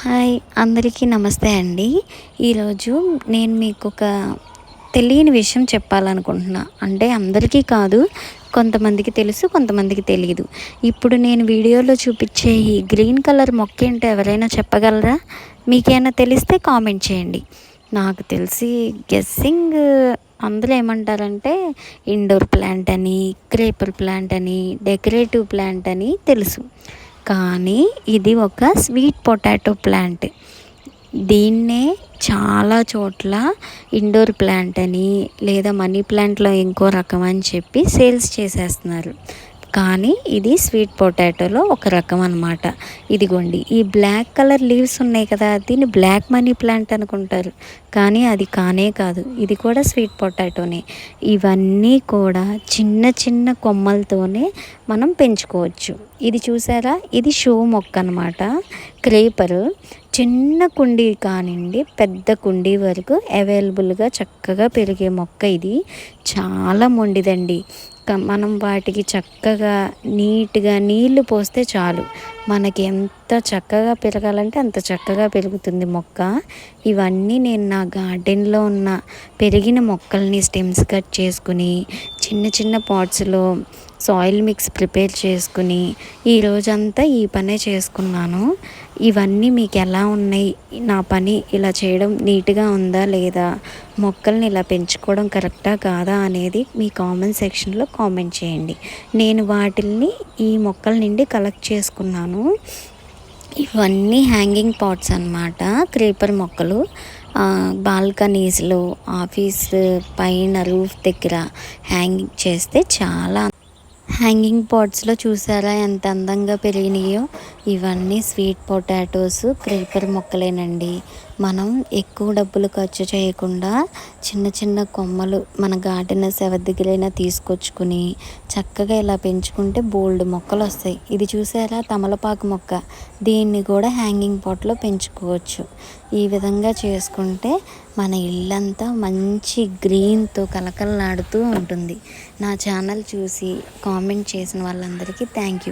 Hi అందరికీ నమస్తే అండి. ఈరోజు నేను మీకు ఒక తెలియని విషయం చెప్పాలనుకుంటున్నా. అంటే అందరికీ కాదు కొంతమందికి తెలుసు కొంతమందికి తెలియదు ఇప్పుడు నేను వీడియోలో చూపించే ఈ గ్రీన్ కలర్ మొక్క ఏంటో ఎవరైనా చెప్పగలరా? మీకేమైనా తెలిస్తే కామెంట్ చేయండి. నాకు తెలిసి గెస్సింగ్ అందులో ఏమంటారంటే ఇండోర్ ప్లాంట్ అని క్రేపర్ ప్లాంట్ అని డెకరేటివ్ ప్లాంట్ అని తెలుసు. కానీ ఇది ఒక స్వీట్ పొటాటో ప్లాంట్. దీన్నే చాలా చోట్ల ఇండోర్ ప్లాంట్ అని లేదా మనీ ప్లాంట్లో ఇంకో రకం అని చెప్పి సేల్స్ చేసేస్తున్నారు. కానీ ఇది స్వీట్ పొటాటోలో ఒక రకం అనమాట ఇదిగోండి ఈ బ్లాక్ కలర్ లీవ్స్ ఉన్నాయి కదా దీన్ని బ్లాక్ మనీ ప్లాంట్ అనుకుంటారు. కానీ అది కానే కాదు ఇది కూడా స్వీట్ పొటాటోనే. ఇవన్నీ కూడా చిన్న చిన్న కొమ్మలతోనే మనం పెంచుకోవచ్చు. ఇది చూసారా? ఇది షో మొక్క అనమాట క్రేపర్. చిన్న కుండీ కానివ్వండి పెద్ద కుండీ వరకు అవైలబుల్గా చక్కగా పెరిగే మొక్క ఇది. చాలా మొండిదండి. మనం వాటికి చక్కగా నీట్గా నీళ్ళు పోస్తే చాలు. మనకి ఎంత చక్కగా పెరగాలంటే అంత చక్కగా పెరుగుతుంది మొక్క. ఇవన్నీ నేను నా గార్డెన్లో ఉన్న పెరిగిన మొక్కల్ని స్టెమ్స్ కట్ చేసుకుని చిన్న చిన్న పాట్స్లో సాయిల్ మిక్స్ ప్రిపేర్ చేసుకుని ఈ రోజంతా ఈ పనే చేసుకున్నాను. ఇవన్నీ మీకు ఎలా ఉన్నాయి? నా పని ఇలా చేయడం నీట్గా ఉందా? లేదా మొక్కల్ని ఇలా పెంచుకోవడం కరెక్టా? కాదా? అనేది మీ కామెంట్ సెక్షన్లో కామెంట్ చేయండి. నేను వాటిల్ని ఈ మొక్కల నుండి కలెక్ట్ చేసుకున్నాను. ఇవన్నీ హ్యాంగింగ్ పాట్స్ అనమాట క్రీపర్ మొక్కలు. బాల్కనీస్లో ఆఫీస్ పైన రూఫ్ దగ్గర హ్యాంగింగ్ చేస్తే చాలా హ్యాంగింగ్ పాట్స్లో చూసారా? ఎంత అందంగా పెరిగినాయో. ఇవన్నీ స్వీట్ పొటాటోస్ క్రీపర్ మొక్కలేనండి. మనం ఎక్కువ డబ్బులు ఖర్చు చేయకుండా చిన్న చిన్న కొమ్మలు మన గార్డెనర్స్ ఎవరి దగ్గరైనా తీసుకొచ్చుకుని చక్కగా ఇలా పెంచుకుంటే బోల్డ్ మొక్కలు వస్తాయి. ఇది చూసారా? తమలపాకు మొక్క. దీన్ని కూడా హ్యాంగింగ్ పాట్లో పెంచుకోవచ్చు. ఈ విధంగా చేసుకుంటే మన ఇల్లంతా మంచి గ్రీన్తో కలకలలాడుతూ ఉంటుంది. నా ఛానల్ చూసి కామెంట్ చేసిన వాళ్ళందరికీ థ్యాంక్ యూ.